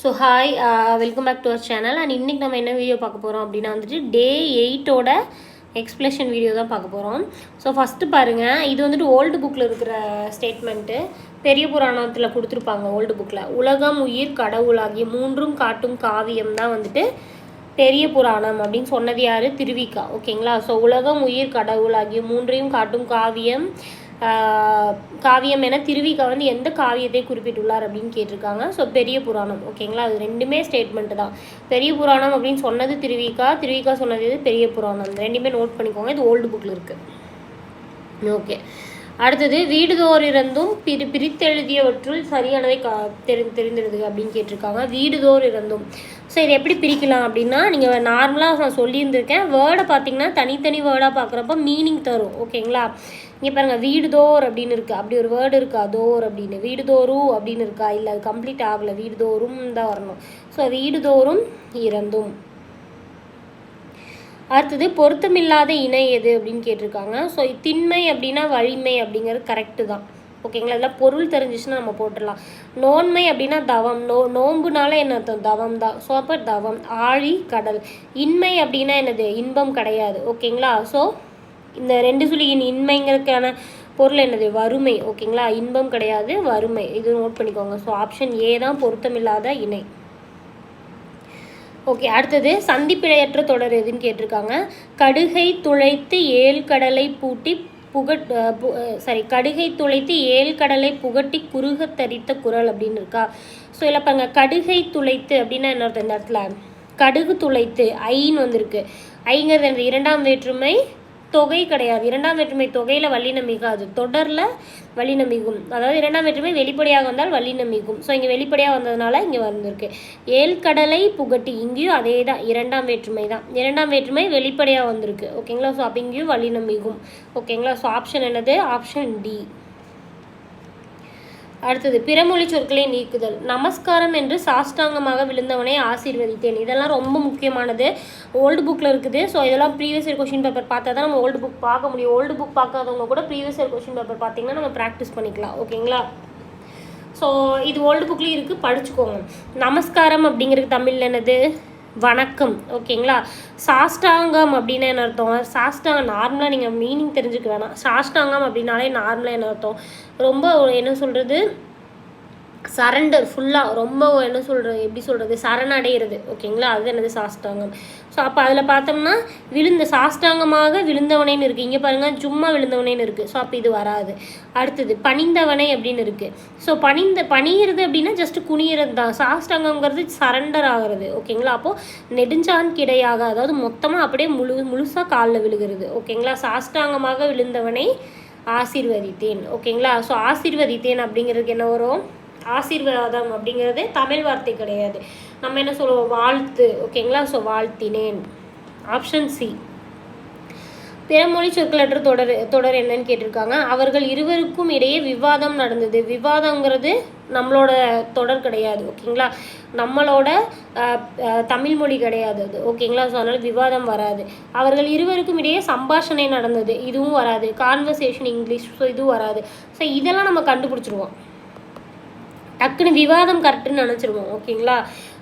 So hi welcome back to our channel and இன்றைக்கி நம்ம என்ன வீடியோ பார்க்க போகிறோம் அப்படின்னா வந்துட்டு டே எயிட்டோட எக்ஸ்பிளேஷன் வீடியோ தான் பார்க்க போகிறோம் ஸோ ஃபஸ்ட்டு பாருங்கள் இது வந்துட்டு ஓல்டு புக்கில் இருக்கிற ஸ்டேட்மெண்ட்டு பெரிய புராணத்தில் கொடுத்துருப்பாங்க ஓல்டு புக்கில் உலகம் உயிர் கடவுளாகிய மூன்றும் காட்டும் காவியம் தான் வந்துட்டு பெரிய புராணம் அப்படின்னு சொன்னது யார்? திருவிக்கா. ஓகேங்களா ஸோ உலகம் உயிர் கடவுள் ஆகிய மூன்றையும் காட்டும் காவியம். காவியம் என திருவிகா வந்து எந்த காவியத்தை குறிப்பிட்டுள்ளார் அப்படின்னு கேட்டிருக்காங்க. ஸோ பெரிய புராணம். ஓகேங்களா அது ரெண்டுமே ஸ்டேட்மெண்ட் தான். பெரிய புராணம் அப்படின்னு சொன்னது திருவிக்கா திருவிக்கா சொன்னது இது பெரிய புராணம். ரெண்டுமே நோட் பண்ணிக்கோங்க. இது ஓல்டு புக்கில் இருக்குது ஓகே அடுத்தது வீடுதோர் இருந்தும் பிரி பிரித்தெழுதியவற்றுள் சரியானதை கா தெரி தெரிந்திருது அப்படின்னு கேட்டிருக்காங்க. வீடுதோர் இருந்தும் ஸோ இதை எப்படி பிரிக்கலாம் அப்படின்னா நீங்கள் நார்மலாக நான் சொல்லியிருந்திருக்கேன். வேர்டை பார்த்தீங்கன்னா தனித்தனி வேர்டாக பார்க்குறப்ப மீனிங் தரும். ஓகேங்களா இங்கே பாருங்கள் வீடுதோர் அப்படின்னு இருக்குது அப்படி ஒரு வேர்டு இருக்கா தோர் அப்படின்னு. வீடுதோறும் அப்படின்னு இருக்கா? இல்லை அது கம்ப்ளீட் ஆகலை. வீடுதோறும் தான் வரணும். ஸோ வீடுதோறும் இறந்தும் அடுத்தது பொருத்தமில்லாத இணை எது அப்படின்னு கேட்டிருக்காங்க. ஸோ திண்மை அப்படின்னா வலிமை அப்படிங்கிறது கரெக்டு தான். ஓகேங்களா இதெல்லாம் பொருள் தெரிஞ்சிச்சுன்னா நம்ம போட்டுடலாம். நோன்மை அப்படின்னா தவம். நோ நோம்புனால என்ன அர்த்தம்? தவம் தான். ஸோ அப்போ தவம். ஆழி கடல். இன்மை அப்படின்னா என்னது? இன்பம் கிடையாது. ஓகேங்களா ஸோ இந்த ரெண்டு சுழியின் இன்மைங்கிறதுக்கான பொருள் என்னது? வறுமை ஓகேங்களா? இன்பம் கிடையாது வறுமை. இது நோட் பண்ணிக்கோங்க. ஸோ ஆப்ஷன் ஏ தான் பொருத்தமில்லாத இணை. ஓகே அடுத்தது சந்திப்பிழையற்ற தொடர் எதுன்னு கேட்டிருக்காங்க. கடுகை துளைத்து ஏழு கடலை பூட்டி புகட் சாரி கடுகை துளைத்து ஏல் கடலை புகட்டி குறுக தரித்த குரல் அப்படின்னு இருக்கா? ஸோ இல்லை பாருங்க. கடுகை துளைத்து அப்படின்னா என்ன அர்த்தம்? இந்த இடத்துல? கடுகு துளைத்து ஐன்னு வந்திருக்கு. ஐங்கிறது அந்த இரண்டாம் வேற்றுமை தொகை கிடையாது. இரண்டாம் வேற்றுமை தொகையில் வல்லினம் மிகாது. தொடரில் வல்லினம் மிகும். அதாவது இரண்டாம் வேற்றுமை வெளிப்படையாக வந்தால் வல்லினம் மிகும். ஸோ இங்கே வெளிப்படையாக வந்ததுனால இங்கே வந்திருக்கு. ஏழ்கடலை புகட்டி இங்கேயும் அதே தான் இரண்டாம் வேற்றுமை தான். இரண்டாம் வேற்றுமை வெளிப்படையாக வந்திருக்கு. ஓகேங்களா ஸோ அப்போ இங்கேயும் வல்லினம் மிகும். ஓகேங்களா ஸோ ஆப்ஷன் என்னது? ஆப்ஷன் டி அடுத்தது பிறமொழி சொற்களை நீக்குதல். நமஸ்காரம் என்று சாஷ்டாங்கமாக விழுந்தவனை ஆசீர்வதித்தேன். இதெல்லாம் ரொம்ப முக்கியமானது. ஓல்டு புக்கில் இருக்குது. ஸோ இதெல்லாம் ப்ரீவியஸ் இயர் கொஷின் பேப்பர் பார்த்தா தான் நம்ம ஓல்டு புக் பார்க்க முடியும். ஓல்டு புக் பார்க்காதவங்க கூட ப்ரீவியஸ் இயர் கொஷின் பேப்பர் பார்த்தீங்கன்னா நம்ம ப்ராக்டிஸ் பண்ணிக்கலாம். ஓகேங்களா? ஸோ இது ஓல்டு புக்லேயும் இருக்குது படிச்சுக்கோங்க. நமஸ்காரம் அப்படிங்கிறது தமிழில் என்னது? வணக்கம். ஓகேங்களா? சாஷ்டாங்கம் அப்படின்னு என்ன அர்த்தம்? சாஷ்டாங்கம் நார்மலாக நீங்கள் மீனிங் தெரிஞ்சுக்க வேணாம். சாஷ்டாங்கம் அப்படின்னாலே நார்மலாக என்ன அர்த்தம்? ரொம்ப என்ன சொல்கிறது சரண்டர் ஃபுல்லாக ரொம்ப என்ன சொல்கிறது எப்படி சொல்கிறது சரணடைகிறது ஓகேங்களா? அது என்னது சாஷ்டாங்கம். ஸோ அப்போ அதில் பார்த்தோம்னா விழுந்த சாஷ்டாங்கமாக விழுந்தவனேன்னு இருக்குது இங்கே பாருங்கள் சும்மா விழுந்தவனேன்னு இருக்குது ஸோ அப்போ இது வராது. அடுத்தது பணிந்தவனை அப்படின்னு இருக்குது ஸோ பணிந்த பணியிறது அப்படின்னா ஜஸ்ட் குனியிறது தான். சாஷ்டாங்கங்கிறது சரண்டர் ஆகிறது. ஓகேங்களா? அப்போது நெடுஞ்சான் கிடையாக அதாவது மொத்தமாக அப்படியே முழு முழுசாக காலில் விழுகிறது. ஓகேங்களா? சாஷ்டாங்கமாக விழுந்தவனை ஆசீர்வதித்தேன். ஓகேங்களா? ஸோ ஆசீர்வதித்தேன் அப்படிங்கிறதுக்கு என்ன வரும்? ஆசீர்வாதம் அப்படிங்கிறது தமிழ் வார்த்தை கிடையாது. நம்ம என்ன சொல்லுவோம்? வாழ்த்து. ஓகேங்களா ஸோ வாழ்த்தினேன். ஆப்ஷன் சி பிறமொழி சொற்களற்ற தொடர் தொடர் என்னன்னு கேட்டிருக்காங்க. அவர்கள் இருவருக்கும் இடையே விவாதம் நடந்தது. விவாதங்கிறது நம்மளோட தொடர் கிடையாது. ஓகேங்களா நம்மளோட அஹ், அஹ், தமிழ் மொழி கிடையாது அது. ஓகேங்களா ஸோ அதனால் விவாதம் வராது. அவர்கள் இருவருக்கும் இடையே சம்பாஷணை நடந்தது. இதுவும் வராது. கான்வர்சேஷன் இங்கிலீஷ் ஸோ இதுவும் வராது. ஸோ இதெல்லாம் நம்ம கண்டுபிடிச்சிருவோம். டக்குன்னு விவாதம் கரெக்டுன்னு நினச்சிருவோம் ஓகேங்களா?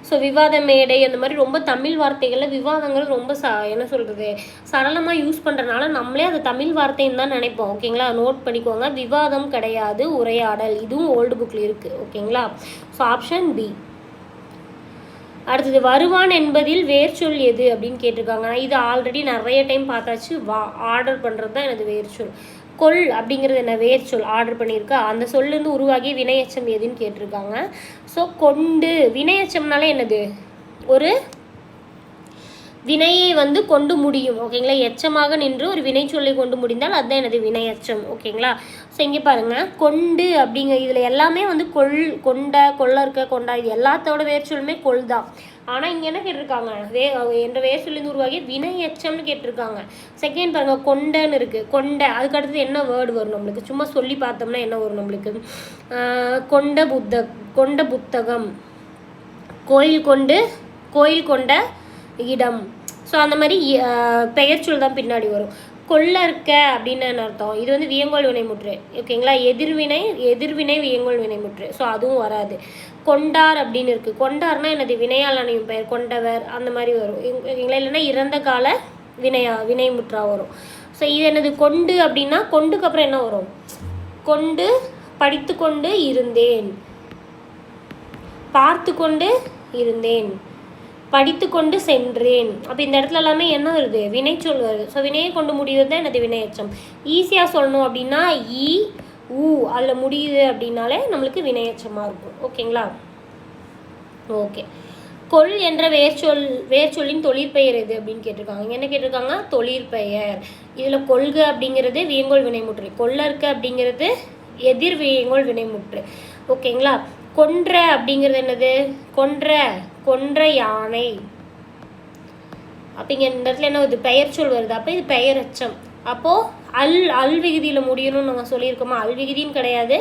ஸோ விவாத மேடை அந்த மாதிரி ரொம்ப தமிழ் வார்த்தைகளில் விவாதங்கள் ரொம்ப ச என்ன சொல்கிறது சரளமாக யூஸ் பண்ணுறனால நம்மளே அது தமிழ் வார்த்தைன்னு தான் நினைப்போம் ஓகேங்களா? நோட் பண்ணிக்கோங்க. விவாதம் கிடையாது உரையாடல். இதுவும் ஓல்டு புக்கில் இருக்குது ஓகேங்களா? ஸோ ஆப்ஷன் பி அடுத்தது வருவான் என்பதில் வேர்ச்சொல் எது அப்படின்னு கேட்டிருக்காங்க. இது ஆல்ரெடி நிறைய டைம் பார்த்தாச்சு. வா ஆர்டர் பண்ணுறது தான் எனது வேர்ச்சொல் கொல் அப்படிங்கிறது என்ன வேர்ச்சொல் ஆர்டர் பண்ணியிருக்கா. அந்த சொல்லேருந்து உருவாகிய வினையச்சம் எதுன்னு கேட்டிருக்காங்க. ஸோ கொண்டு வினையச்சம்னாலே என்னது? ஒரு வினையை வந்து கொண்டு முடியும். ஓகேங்களா எச்சமாக நின்று ஒரு வினை சொல்லை கொண்டு முடிந்தால் அதுதான் எனது வினையச்சம். ஓகேங்களா ஸோ இங்கே பாருங்கள் கொண்டு அப்படிங்க இதில் எல்லாமே வந்து கொள் கொண்ட கொள்ள இருக்க கொண்டா இது எல்லாத்தோட வேர்ச்சொல்லுமே கொள் தான் ஆனால் இங்கே என்ன கேட்டிருக்காங்க? வே என்ற வேர்ச்சொல்லிருந்து உருவாகி வினை எச்சம்னு கேட்டிருக்காங்க. செகண்ட் பாருங்கள் கொண்டன்னு இருக்குது கொண்ட அதுக்கு அடுத்தது என்ன வேர்டு வரும் நம்மளுக்கு? சும்மா சொல்லி பார்த்தோம்னா என்ன வரும் நம்மளுக்கு? கொண்ட புத்த கொண்ட புத்தகம். கோயில் கொண்டு கோயில் கொண்ட இடம். ஸோ அந்த மாதிரி பெயர்ச்சொல் தான் பின்னாடி வரும். கொள்ள இருக்க அப்படின்னு என்ன அர்த்தம்? இது வந்து வியங்கோல் வினைமுற்று. ஓகேங்களா? எதிர்வினை எதிர்வினை வியங்கோல் வினைமுற்று. ஸோ அதுவும் வராது. கொண்டார் அப்படின்னு இருக்கு. கொண்டார்னா என்னது? வினையால் அணையும் பெயர். கொண்டவர் அந்த மாதிரி வரும். ஓகேங்களா இல்லைன்னா இறந்த கால வினையா வினைமுற்றா வரும். ஸோ இது என்னது? கொண்டு அப்படின்னா கொண்டுக்கு அப்புறம் என்ன வரும்? கொண்டு படித்து கொண்டு இருந்தேன். பார்த்து கொண்டு இருந்தேன். படித்து கொண்டு சென்றேன். அப்போ இந்த இடத்துல எல்லாமே என்ன வருது? வினைச்சொல் வருது. ஸோ வினையை கொண்டு முடிவது தான் எனது வினையச்சம். ஈஸியாக சொல்லணும் அப்படின்னா e, ஈ ஊ அதில் முடியுது அப்படின்னாலே நம்மளுக்கு வினையச்சமாக இருக்கும். ஓகேங்களா ஓகே கொள் என்ற வேர்ச்சொல் வேர்ச்சொல்லின் தொழிற்பெயர் எது அப்படின்னு கேட்டிருக்காங்க. என்ன கேட்டிருக்காங்க? தொழிற்பெயர். இதில் கொள்க அப்படிங்கிறது வியங்கோல் வினைமுற்று. கொள்ளற்க அப்படிங்கிறது எதிர் வியங்கோல் வினைமுற்று. ஓகேங்களா கொன்ற அப்படிங்கிறது என்னது? கொன்ற. கொன்ற யானை. அப்படிங்க இந்த இடத்துல என்ன வருது? பெயர் சொல் வருது. அப்போ இது பெயரச்சம். அப்போது அல் அல் விகுதியில் முடியணும்னு நம்ம சொல்லியிருக்கோமா? அல் விகுதின்னு கிடையாது.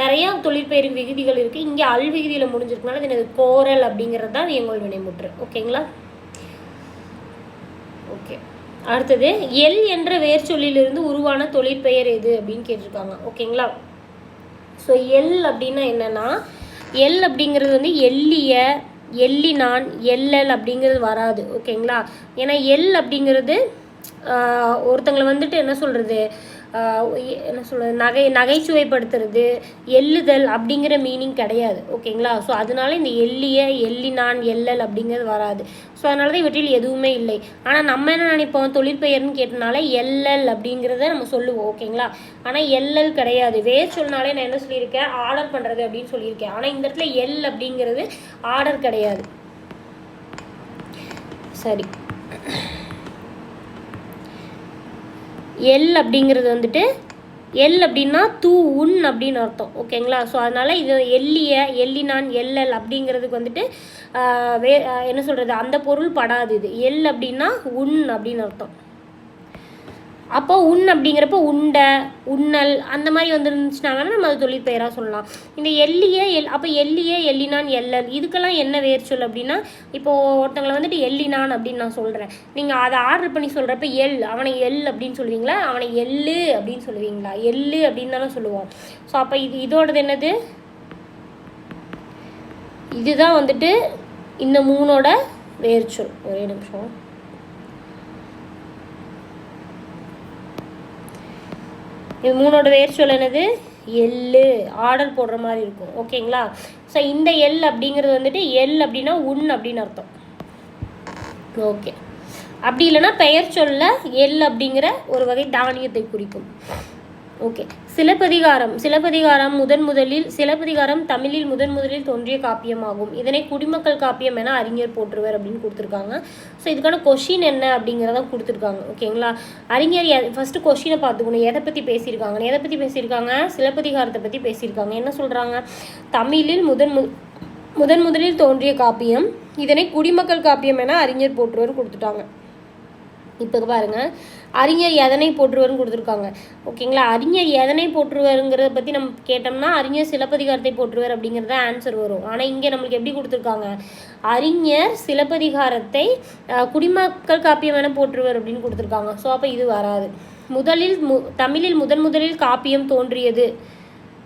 நிறையா தொழிற்பெயர் விகுதிகள் இருக்குது இங்கே அல் விகுதியில் முடிஞ்சிருக்கனால இது என்னது? கோரல் அப்படிங்கிறது தான் எங்கள் வினைமுற்று. ஓகேங்களா? ஓகே. அடுத்தது எல் என்ற வேர்ச்சொல்லிலிருந்து உருவான தொழிற்பெயர் எது அப்படின்னு கேட்டிருக்காங்க. ஓகேங்களா? ஸோ எல் அப்படின்னா என்னன்னா எல் அப்படிங்கிறது வந்து எல்லிய எல்லினான் எல்எல் அப்படிங்கிறது வராது ஓகேங்களா ஏன்னா எல் அப்படிங்கிறது ஆஹ், ஒருத்தங்களை வந்துட்டு என்ன சொல்கிறது என்ன சொல்கிறது நகை நகைச்சுவைப்படுத்துறது எள்ளுதல் அப்படிங்கிற மீனிங் கிடையாது ஓகேங்களா? ஸோ அதனால இந்த எள்ளிய எள்ளி நான் எல்லல் அப்படிங்கிறது வராது. ஸோ அதனால தான் இவற்றில் எதுவுமே இல்லை. ஆனால் நம்ம என்ன நினைப்போம்? தொழிற்பெயர்னு கேட்டனால எல்எல் அப்படிங்கிறத நம்ம சொல்லுவோம் ஓகேங்களா? ஆனால் எல்எல் கிடையாது. வேர் சொன்னாலே நான் என்ன சொல்லியிருக்கேன்? ஆர்டர் பண்ணுறது அப்படின்னு சொல்லியிருக்கேன். ஆனால் இந்த இடத்துல எல் அப்படிங்கிறது ஆர்டர் கிடையாது. சரி. எல் அப்படிங்கிறது வந்துட்டு எல் அப்படின்னா தூ உன் அப்படின்னு அர்த்தம். ஓகேங்களா ஸோ அதனால் இது எல்லிய எல்லினான் எல்லல் அப்படிங்கிறதுக்கு வந்துட்டு வே என்ன சொல்கிறது அந்த பொருள் படாது இது. எல் அப்படின்னா உன் அப்படின்னு அர்த்தம். அப்போ உண் அப்படிங்கிறப்ப உண்டை உண்ணல் அந்த மாதிரி வந்துருந்துச்சுனாங்கன்னா நம்ம அது தொழிற்பெயராக சொல்லலாம். இந்த எல்லிய எல் அப்போ எல்லிய எல்லினான் எல்லல் இதுக்கெல்லாம் என்ன வேர் சொல் அப்படின்னா இப்போது ஒருத்தங்களை வந்துட்டு எல்லினான் அப்படின்னு நான் சொல்கிறேன் நீங்கள் அதை ஆர்டர் பண்ணி சொல்கிறப்ப எல் அவனை எல் அப்படின்னு சொல்லுவீங்களா? அவனை எள்ளு அப்படின்னு சொல்லுவீங்களா? எள்ளு அப்படின்னு தானே சொல்லுவோம். ஸோ அப்போ இது இதோடது என்னது? இதுதான் வந்துட்டு இந்த மூணோட வேர்ச்சொல் ஒரே நிமிஷம். இது மூணோட வேர்ச்சுவல் என்னது? எள்ளு. ஆர்டர் போடுற மாதிரி இருக்கும். ஓகேங்களா? ஸோ இந்த எல் அப்படிங்கிறது வந்துட்டு எல் அப்படின்னா உன் அப்படின்னு அர்த்தம். ஓகே அப்படி இல்லைன்னா பெயர் சொல்ல எல் அப்படிங்கிற ஒரு வகை தானியத்தை குறிக்கும். ஓகே. சிலப்பதிகாரம். சிலப்பதிகாரம் முதன் முதலில் சிலப்பதிகாரம் தமிழில் முதன் முதலில் தோன்றிய காப்பியமாகும். இதனை குடிமக்கள் காப்பியம் என அறிஞர் போற்றுவர் அப்படின்னு கொடுத்துருக்காங்க. ஸோ இதுக்கான கொஷின் என்ன அப்படிங்கிறத கொடுத்துருக்காங்க. ஓகேங்களா? அறிஞர் ஃபஸ்ட்டு கொஷினை பார்த்துக்கணும். எதை பற்றி பேசியிருக்காங்க? எதை பற்றி பேசியிருக்காங்க? சிலப்பதிகாரத்தை பற்றி பேசியிருக்காங்க. என்ன சொல்கிறாங்க தமிழில் முதன் மு முதன் முதலில் தோன்றிய காப்பியம். இதனை குடிமக்கள் காப்பியம் என அறிஞர் போற்றுவர் கொடுத்துட்டாங்க. இப்போ பாருங்க. அறிஞர் எதனை போற்றுவர்னு கொடுத்துருக்காங்க. ஓகேங்களா? அறிஞர் எதனை போற்றுவருங்கிறத பற்றி நம்ம கேட்டோம்னா அறிஞர் சிலப்பதிகாரத்தை போற்றுவர் அப்படிங்கிறது ஆன்சர் வரும். ஆனால் இங்கே நம்மளுக்கு எப்படி கொடுத்துருக்காங்க? அறிஞர் சிலப்பதிகாரத்தை குடிமக்கள் காப்பியம் என போற்றுவர் அப்படின்னு கொடுத்துருக்காங்க. ஸோ அப்போ இது வராது. முதலில் மு தமிழில் முதன் முதலில் காப்பியம் தோன்றியது.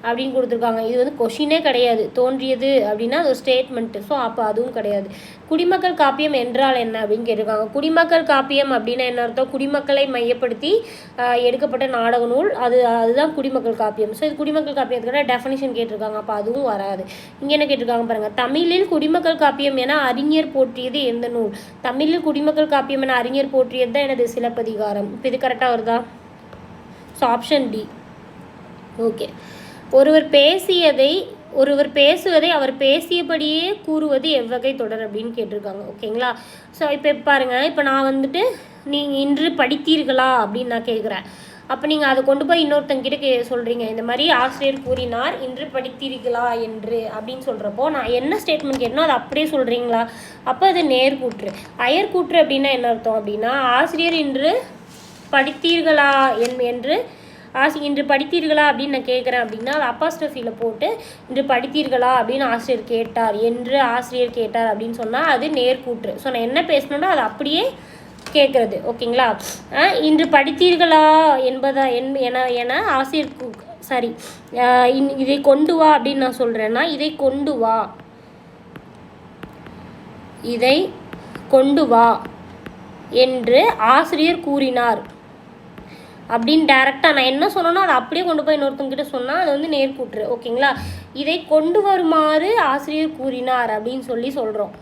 அப்படின்னு கொடுத்துருக்காங்க. இது வந்து கொஷினே கிடையாது. தோன்றியது அப்படின்னா அது ஒரு ஸ்டேட்மெண்ட்டு ஸோ அப்போ அதுவும் கிடையாது. குடிமக்கள் காப்பியம் என்றால் என்ன அப்படின்னு கேட்டிருக்காங்க. குடிமக்கள் காப்பியம் அப்படின்னா என்ன அர்த்தம்? குடிமக்களை மையப்படுத்தி எடுக்கப்பட்ட நாடக நூல். அது அதுதான் குடிமக்கள் காப்பியம். ஸோ இது குடிமக்கள் காப்பியத்துக்கான டெஃபனிஷன் கேட்டிருக்காங்க. அப்போ அதுவும் வராது. இங்கே என்ன கேட்டிருக்காங்க பாருங்கள் தமிழில் குடிமக்கள் காப்பியம் என அறிஞர் போற்றியது எந்த நூல்? தமிழில் குடிமக்கள் காப்பியம் என அறிஞர் போற்றியது தான் எனது சிலப்பதிகாரம். இப்போ இது கரெக்டாக வருதா? ஸோ ஆப்ஷன் டி ஓகே ஒருவர் பேசியதை ஒருவர் பேசுவதை அவர் பேசியபடியே கூறுவது எவ்வகை தொடர் அப்படின்னு கேட்டிருக்காங்க. ஓகேங்களா? ஸோ இப்போ பாருங்க. இப்போ நான் வந்துட்டு நீங்கள் இன்று படித்தீர்களா அப்படின்னு நான் கேட்குறேன். அப்போ நீங்கள் அதை கொண்டு போய் இன்னொருத்தங்கிட்ட கே சொல்கிறீங்க இந்த மாதிரி ஆசிரியர் கூறினார் இன்று படித்தீர்களா என்று அப்படின்னு சொல்கிறப்போ நான் என்ன ஸ்டேட்மெண்ட் கேட்டனோ அதை அப்படியே சொல்கிறீங்களா அப்போ அது நேர்கூற்று. அயர்கூற்று அப்படின்னா என்ன அர்த்தம் அப்படின்னா ஆசிரியர் இன்று படித்தீர்களா என் என்று ஆசி இன்று படித்தீர்களா அப்படின்னு நான் கேட்குறேன் அப்படின்னா அது அப்பாஸ்டஃபியில் போட்டு இன்று படித்தீர்களா அப்படின்னு ஆசிரியர் கேட்டார். என்று ஆசிரியர் கேட்டார் அப்படின்னு சொன்னால் அது நேர்கூற்று. ஸோ நான் என்ன பேசணுன்னா அது அப்படியே கேட்குறது. ஓகேங்களா? இன்று படித்தீர்களா என்பதா என் என என ஆசிரியர் சாரி இன் இதை கொண்டு வா அப்படின்னு நான் சொல்கிறேன்னா இதை கொண்டு வா. இதை கொண்டு வா என்று ஆசிரியர் கூறினார். அப்படின்னு டேரெக்டாக நான் என்ன சொன்னனோ அதை அப்படியே கொண்டு போய் இன்னொருத்தங்கிட்ட சொன்னால் அது வந்து நேர்கூற்று ஓகேங்களா இதை கொண்டு வருமாறு ஆசிரியர் கூறினார் அப்படின்னு சொல்லி சொல்கிறோம்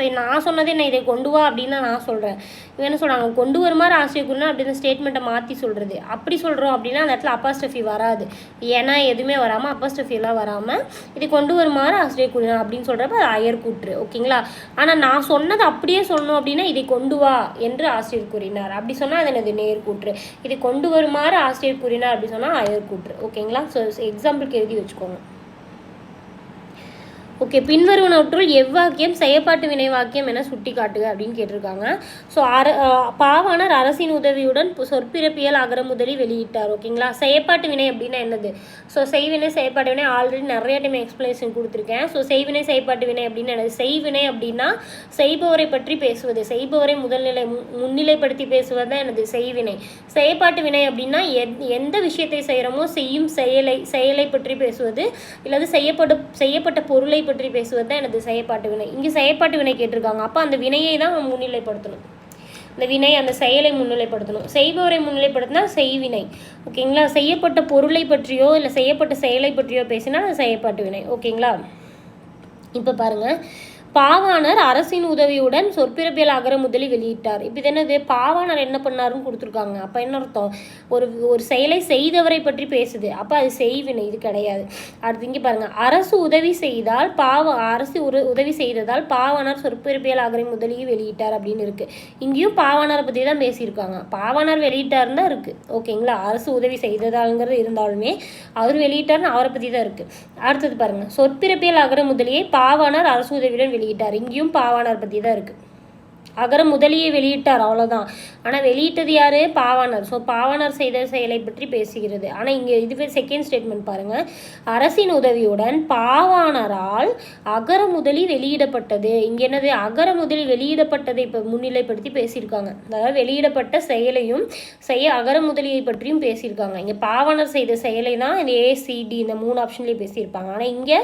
ஸோ நான் சொன்னதே நான் இதை கொண்டு வா அப்படின்னு தான் நான் சொல்கிறேன் இவன் என்ன சொல்கிறாங்க கொண்டு வருமாறு ஆசிரியர் கூறினார் அப்படின்னு ஸ்டேட்மெண்ட்டை மாற்றி சொல்கிறது அப்படி சொல்கிறோம் அப்படின்னா அந்த இடத்துல அப்பாஸ்டஃபி வராது. ஏன்னா எதுவுமே வராமல் அப்பாஸ்டஃபிலாம் வராமல் இதை கொண்டு வருமாறு ஆசிரியர் கூறினார் அப்படின்னு சொல்கிறப்ப அது அயர் கூற்று. ஓகேங்களா ஆனால் நான் சொன்னதை அப்படியே சொல்லணும் அப்படின்னா இதை கொண்டு வா என்று ஆசிரியர் கூறினார். அப்படி சொன்னால் அது எனது நேர்கூற்று இதை கொண்டு வருமாறு ஆசிரியர் கூறினார் அப்படி சொன்னால் அயர் கூற்று. ஓகேங்களா ஸோ எக்ஸாம்பிளுக்கு எழுதி வச்சுக்கோங்க. ஓகே பின்வருவனவற்றுள் எவ்வாக்கியம் செயற்பாட்டு வினை வாக்கியம் என சுட்டி காட்டுக அப்படின்னு கேட்டிருக்காங்க. ஸோ அர பாவானர் பாவாணர் அரசின் உதவியுடன் சொற்பிறப்பியல் அகரமுதலி வெளியிட்டார். ஓகேங்களா செயற்பாட்டு வினை அப்படின்னா என்னது? ஸோ செய்வினை செயற்பாட்டு வினை ஆல்ரெடி நிறைய டைம் எக்ஸ்பிளேஷன் கொடுத்துருக்கேன். ஸோ செய்வினை செயற்பாட்டு வினை அப்படின்னு என்னது? செய்வினை அப்படின்னா செய்பவரை பற்றி பேசுவது. செய்பவரை முதல்நிலை மு- முன்னிலைப்படுத்தி பேசுவது தான் எனது செய்வினை. செயற்பாட்டு வினை அப்படின்னா எந்த விஷயத்தை செய்கிறோமோ செய்யும் செயலை செயலை பற்றி பேசுவது. இல்லது செய்யப்படும் செய்யப்பட்ட பொருளை பற்றி பேசுவது தான் எனது செயற்பாட்டு வினை. இங்கே செயற்பாட்டு வினை கேட்டிருக்காங்க. அப்போ அந்த வினையை தான் முன்னிலைப்படுத்தணும். இந்த வினை அந்த செயலை முன்னிலைப்படுத்தணும். செய்பவரை முன்னிலைப்படுத்தினா செய்வினை. ஓகேங்களா? செய்யப்பட்ட பொருளை பற்றியோ இல்லை செய்யப்பட்ட செயலை பற்றியோ பேசினா அது செயற்பாட்டு வினை. ஓகேங்களா? இப்போ பாருங்க. பாவாணர் அரசின் உதவியுடன் சொற்பிறப்பியல் அகர முதலி வெளியிட்டார். இப்போ இது என்னது? பாவாணர் என்ன பண்ணாருன்னு கொடுத்துருக்காங்க. அப்போ என்ன அர்த்தம்? ஒரு ஒரு செயலை செய்தவரை பற்றி பேசுது. அப்போ அது செய்வினை இது கிடையாது. அடுத்து இங்கே பாருங்கள் அரசு உதவி செய்தால் பாவ அரசு உதவி செய்ததால் பாவாணர் சொற்பிறப்பியல் அகரை முதலியை வெளியிட்டார் அப்படின்னு இருக்குது இங்கேயும் பாவாணரை பற்றி தான் பேசியிருக்காங்க. பாவாணர் வெளியிட்டாருன்னு தான் இருக்குது ஓகேங்களா அரசு உதவி செய்ததாங்கிறது இருந்தாலுமே அவர் வெளியிட்டார்னு அவரை பற்றி தான் இருக்குது அடுத்தது பாருங்கள் சொற்பிறப்பியல் அகர முதலியை பாவாணர் அரசு உதவியுடன் வெளியிட்டார். இங்கேயும் பாவாணர் பற்றி தான் இருக்குது அகர முதலியை வெளியிட்டார் அவ்வளோதான் ஆனால் வெளியிட்டது யார்? பாவாணர். ஸோ பாவாணர் செய்த செயலை பற்றி பேசுகிறது. ஆனால் இங்கே இதுவே செகண்ட் ஸ்டேட்மெண்ட் பாருங்கள் அரசின் உதவியுடன் பாவாணரால் அகர முதலி வெளியிடப்பட்டது. இங்கே என்னது? அகர முதலி வெளியிடப்பட்டதை இப்போ முன்னிலைப்படுத்தி பேசியிருக்காங்க. அதாவது வெளியிடப்பட்ட செயலையும் செய்ய அகர முதலியை பற்றியும் பேசியிருக்காங்க. இங்கே பாவாணர் செய்த செயலை தான் இந்த ஏசிடி இந்த மூணு ஆப்ஷன்லேயே பேசியிருப்பாங்க. ஆனால் இங்கே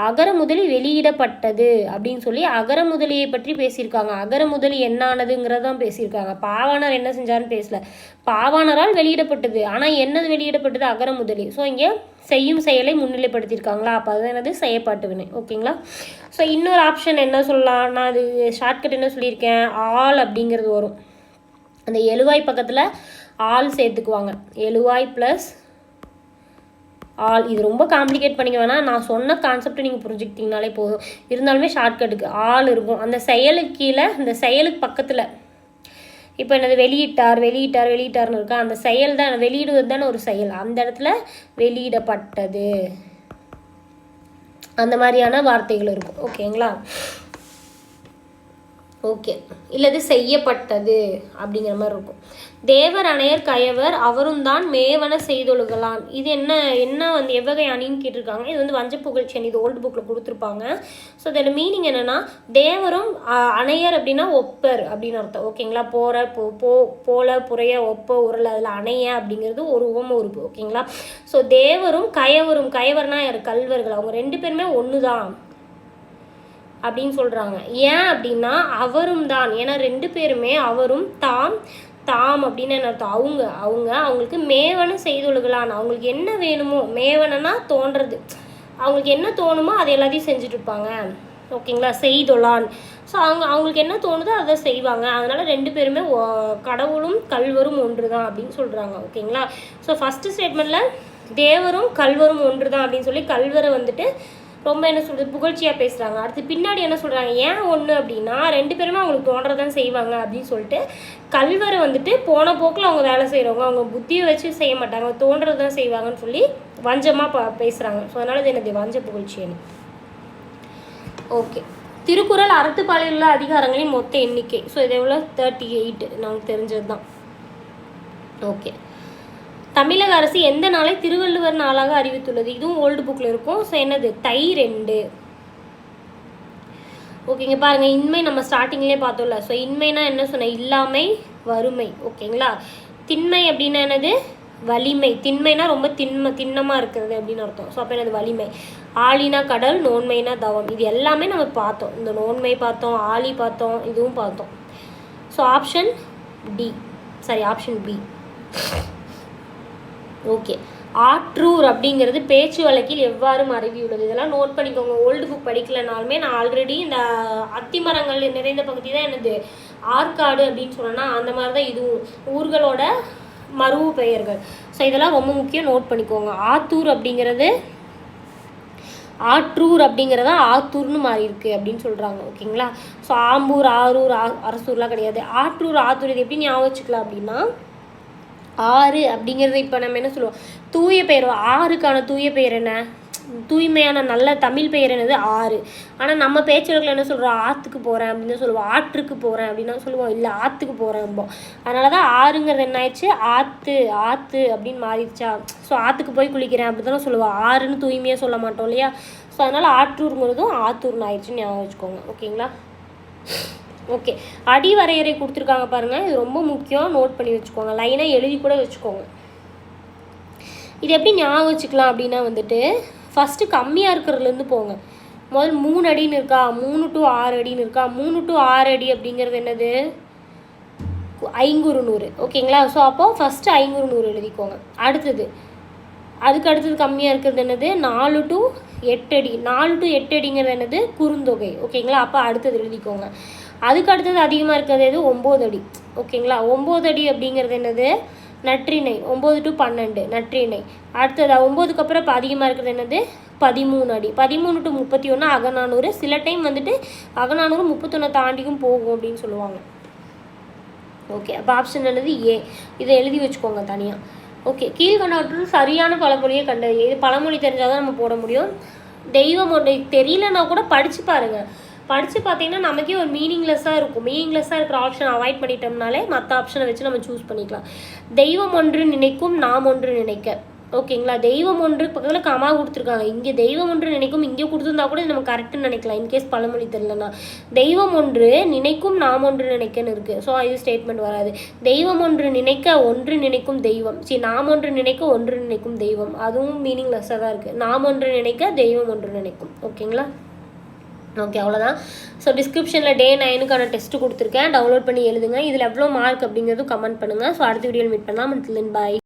அகர முதலி வெளியிடப்பட்டது அப்படின்னு சொல்லி அகர முதலியை பற்றி பேசியிருக்காங்க. அகர முதலி என்னானதுங்கிறதான் பேசியிருக்காங்க. பாவாணர் என்ன செஞ்சாருன்னு பேசல. பாவாணரால் வெளியிடப்பட்டது. ஆனால் என்னது வெளியிடப்பட்டது? அகர முதலி. ஸோ இங்கே செய்யும் செயலை முன்னிலைப்படுத்தியிருக்காங்களா? அப்போ அது என்னது? செய்யப்பாட்டு வினை. ஓகேங்களா? ஸோ இன்னொரு ஆப்ஷன் என்ன சொல்லலாம்? நான் அது ஷார்ட்கட் என்ன சொல்லியிருக்கேன்? ஆல் அப்படிங்கிறது வரும். அந்த எழுவாய் பக்கத்தில் ஆள் சேர்த்துக்குவாங்க. எழுவாய் ப்ளஸ் ஆல் இது ரொம்ப காம்ப்ளிகேட் பண்ணிக்க வேணாம். நான் சொன்ன கான்செப்ட் நீங்கள் புரிஞ்சுக்கிட்டீங்கனாலே போதும். இருந்தாலுமே ஷார்ட்கட்டுக்கு ஆள் இருக்கும். அந்த செயலுக்கு கீழே அந்த செயலுக்கு பக்கத்தில் இப்போ என்னது வெளியிட்டார் வெளியிட்டார் வெளியிட்டார்னு இருக்கா அந்த செயல் தான் வெளியிடுவது தானே ஒரு செயல். அந்த இடத்துல வெளியிடப்பட்டது. அந்த மாதிரியான வார்த்தைகள் இருக்கும். ஓகேங்களா ஓகே இல்லது செய்யப்பட்டது அப்படிங்கிற மாதிரி இருக்கும். தேவர் அணையர் கயவர் அவரும் தான் மேவன செய்தொழுகலான். இது என்ன என்ன வந்து எவ்வகை அணின்னு கேட்டிருக்காங்க. இது வந்து வஞ்ச புகழ்ச்சி அணி இது ஓல்டு புக்கில் கொடுத்துருப்பாங்க. ஸோ இதோட மீனிங் என்னன்னா தேவரும் அணையர் அப்படின்னா ஒப்பர் அப்படின்னு அர்த்தம். ஓகேங்களா போற போ போ போல புறைய ஒப்ப உரல் அதில் அணைய அப்படிங்கிறது ஒரு உவம உறுப்பு. ஓகேங்களா ஸோ தேவரும் கயவரும் கயவர்னா யார் கல்வர்கள் அவங்க ரெண்டு பேருமே ஒன்று தான் அப்படின்னு சொல்கிறாங்க ஏன் அப்படின்னா அவரும் தான். ஏன்னா ரெண்டு பேருமே அவரும் தாம் தாம் அப்படின்னு என்ன அர்த்தம்? அவங்க அவங்க அவங்களுக்கு மேவன செய்தொழுகலான். அவங்களுக்கு என்ன வேணுமோ மேவனனா தோன்றது. அவங்களுக்கு என்ன தோணுமோ அது எல்லாத்தையும் செஞ்சுட்டு இருப்பாங்க ஓகேங்களா? செய்தொழான். ஸோ அவங்க அவங்களுக்கு என்ன தோணுதோ அதை செய்வாங்க. அதனால் ரெண்டு பேருமே கடவுளும் கல்வரும் ஒன்று தான் அப்படின்னு சொல்கிறாங்க ஓகேங்களா? ஸோ ஃபஸ்ட்டு ஸ்டேட்மெண்ட்டில் தேவரும் கல்வரும் ஒன்று தான் அப்படின்னு சொல்லி கல்வரை வந்துட்டு ரொம்ப என்ன சொல்கிறது புகழ்ச்சியாக பேசுகிறாங்க அடுத்து பின்னாடி என்ன சொல்கிறாங்க ஏன் ஒன்று அப்படின்னா ரெண்டு பேருமே அவங்களுக்கு தோன்றதான் செய்வாங்க அப்படின்னு சொல்லிட்டு கல்வரை வந்துட்டு போன போக்கில் அவங்க வேலை செய்கிறவங்க அவங்க புத்தியை வச்சு செய்ய மாட்டாங்க தோன்றது தான் செய்வாங்கன்னு சொல்லி வஞ்சமாக ப பேசுகிறாங்க ஸோ அதனால் இது என்னது வஞ்ச புகழ்ச்சி ஓகே திருக்குறள் அறத்துப்பாலில் உள்ள அதிகாரங்களின் மொத்த எண்ணிக்கை. ஸோ இது எவ்வளோ தேர்ட்டி எயிட் நமக்கு தெரிஞ்சது தான் ஓகே தமிழக அரசு எந்த நாளை திருவள்ளுவர் நாளாக அறிவித்துள்ளது? இதுவும் ஓல்டு புக்கில் இருக்கும். ஸோ என்னது? தை ரெண்டு. ஓகேங்க பாருங்க. இன்மை நம்ம ஸ்டார்டிங்லேயே பார்த்தோம்ல. ஸோ இன்மைனா என்ன சொன்னேன் இல்லாமை வறுமை. ஓகேங்களா திண்மை அப்படின்னா என்னது? வலிமை. திண்மைனா ரொம்ப திண்ம திண்ணமாக இருக்கிறது அப்படின்னு அர்த்தம். ஸோ அப்போ என்னது? வலிமை. ஆளினா கடல் நோன்மைனா தவம். இது எல்லாமே நம்ம பார்த்தோம். இந்த நோன்மை பார்த்தோம் ஆளி பார்த்தோம் இதுவும் பார்த்தோம். So option D sorry option B okay Aatrur அப்படிங்கிறது பேச்சு வழக்கில் எவ்வாறு மறைவியுள்ளது இதெல்லாம் நோட் பண்ணிக்கோங்க. ஓல்டு புக் படிக்கலனாலுமே நான் ஆல்ரெடி இந்த அத்திமரங்கள் நிறைந்த பகுதி தான் என்னது ஆற்காடு அப்படின்னு சொன்னேன்னா அந்த மாதிரி தான் இதுவும் ஊர்களோட மருவு பெயர்கள். ஸோ இதெல்லாம் ரொம்ப முக்கியம் நோட் பண்ணிக்கோங்க. ஆத்தூர் அப்படிங்கிறது ஆற்றூர் அப்படிங்கிறத ஆத்தூர்னு மாறி இருக்கு அப்படின்னு சொல்கிறாங்க ஓகேங்களா ஸோ ஆம்பூர் ஆரூர் ஆ அரசூர்லாம் கிடையாது. ஆற்றூர் ஆத்தூர் இது எப்படி ஞாபகம் வச்சுக்கலாம் அப்படின்னா ஆறு அப்படிங்கிறது இப்போ நம்ம என்ன சொல்லுவோம்? தூய பெயர் ஆறுக்கான தூய பெயர் என்ன? தூய்மையான நல்ல தமிழ் பெயர் என்னது? ஆறு. ஆனால் நம்ம பேச்சவர்கள் என்ன சொல்கிறோம் ஆற்றுக்கு போகிறேன் அப்படின்னு சொல்லுவோம். ஆற்றுக்கு போகிறேன் அப்படின்னு சொல்லுவோம். இல்லை ஆற்றுக்கு போகிறேன்போம் அதனால தான் ஆறுங்கிறது என்ன ஆயிடுச்சு? ஆற்று ஆற்று அப்படின்னு மாறிடுச்சா? ஸோ ஆற்றுக்கு போய் குளிக்கிறேன் அப்படி தானே சொல்லுவோம். ஆறுன்னு தூய்மையாக சொல்ல மாட்டோம் இல்லையா? ஸோ அதனால் ஆற்றூருங்கிறதும் ஆத்தூர்னு ஆயிடுச்சுன்னு ஞாபகம் வச்சுக்கோங்க. ஓகேங்களா? ஓகே அடி வரையறை கொடுத்துருக்காங்க பாருங்கள் இது ரொம்ப முக்கியம். நோட் பண்ணி வச்சுக்கோங்க. லைனாக எழுதி கூட வச்சுக்கோங்க. இது எப்படி ஞாபகம் வச்சுக்கலாம் அப்படின்னா வந்துட்டு ஃபஸ்ட்டு கம்மியாக இருக்கிறதுலேருந்து போங்க. முதல் மூணு அடின்னு இருக்கா? மூணு டு ஆறு அடின்னு இருக்கா? மூணு டு ஆறு அடி அப்படிங்கிறது என்னது? ஐங்குறு நூறு ஓகேங்களா ஸோ அப்போது ஃபஸ்ட்டு ஐங்குறு நூறு எழுதிக்கோங்க. அடுத்தது. அதுக்கு அடுத்தது கம்மியாக இருக்கிறது என்னது? நாலு டு எட்டு அடி. நாலு டு எட்டு அடிங்கிறது என்னது? குறுந்தொகை. ஓகேங்களா அப்போ அடுத்தது எழுதிக்கோங்க. அதுக்கு அடுத்தது அதிகமாக இருக்கிறது எது? ஒம்பது அடி. ஓகேங்களா? ஒம்பது அடி அப்படிங்கிறது என்னது? நற்றிணை. ஒம்பது டு பன்னெண்டு. நற்றிணை. அடுத்தது ஒம்பதுக்கு அப்புறம் இப்போ அதிகமாக இருக்கிறது என்னது? பதிமூணு அடி. பதிமூணு டு முப்பத்தி ஒன்று அகநானூறு. சில டைம் வந்துட்டு அகநானூறு முப்பத்தொன்று தாண்டியும் போகும் அப்படின்னு சொல்லுவாங்க. ஓகே அப்போ ஆப்ஷன் என்னது? ஏ இதை எழுதி வச்சுக்கோங்க தனியாக ஓகே கீழ்கண்டவற்றில் சரியான பழமொழியை கண்டது இது பழமொழி தெரிஞ்சால் தான் நம்ம போட முடியும். தெய்வம் ஒன்று தெரியலன்னா கூட படித்து பாருங்கள் படித்து பார்த்தீங்கன்னா நமக்கே ஒரு மீனிங்லெஸ்ஸாக இருக்கும். மீனிங்லெஸ்ஸாக இருக்கிற ஆப்ஷன் அவாய்ட் பண்ணிட்டோம்னாலே மற்ற ஆப்ஷனை வச்சு நம்ம சூஸ் பண்ணிக்கலாம். தெய்வம் ஒன்று நினைக்கும் நாம் ஒன்று நினைக்க. ஓகேங்களா தெய்வம் ஒன்று பக்கத்தில் கமா கொடுத்துருக்காங்க. இங்கே தெய்வம் ஒன்று நினைக்கும் இங்கே கொடுத்துருந்தா கூட நம்ம கரெக்டுன்னு நினைக்கலாம். இன்கேஸ் பழமொழி தெரியலனா தெய்வம் ஒன்று நினைக்கும் நாம் ஒன்று நினைக்கன்னு இருக்குது ஸோ இது ஸ்டேட்மெண்ட் வராது. தெய்வம் ஒன்று நினைக்க ஒன்று நினைக்கும் தெய்வம். சரி நாம் ஒன்று நினைக்க ஒன்று நினைக்கும் தெய்வம். அதுவும் மீனிங்லெஸ்ஸாக தான் இருக்குது நாம் ஒன்று நினைக்க தெய்வம் ஒன்று நினைக்கும். ஓகேங்களா ஓகே அவ்வளோதான் ஸோ டிஸ்கிரிப்ஷனில் டே நைனுக்கான டெஸ்ட்டு கொடுத்துருக்கேன். டவுன்லோட் பண்ணி எழுதுங்க. இதில் எவ்வளோ மார்க் அப்படிங்கிறதும் கமெண்ட் பண்ணுங்கள் ஸோ அடுத்த வீடியோவில் மீட் பண்ணலாம். மந்த்லின் பாய்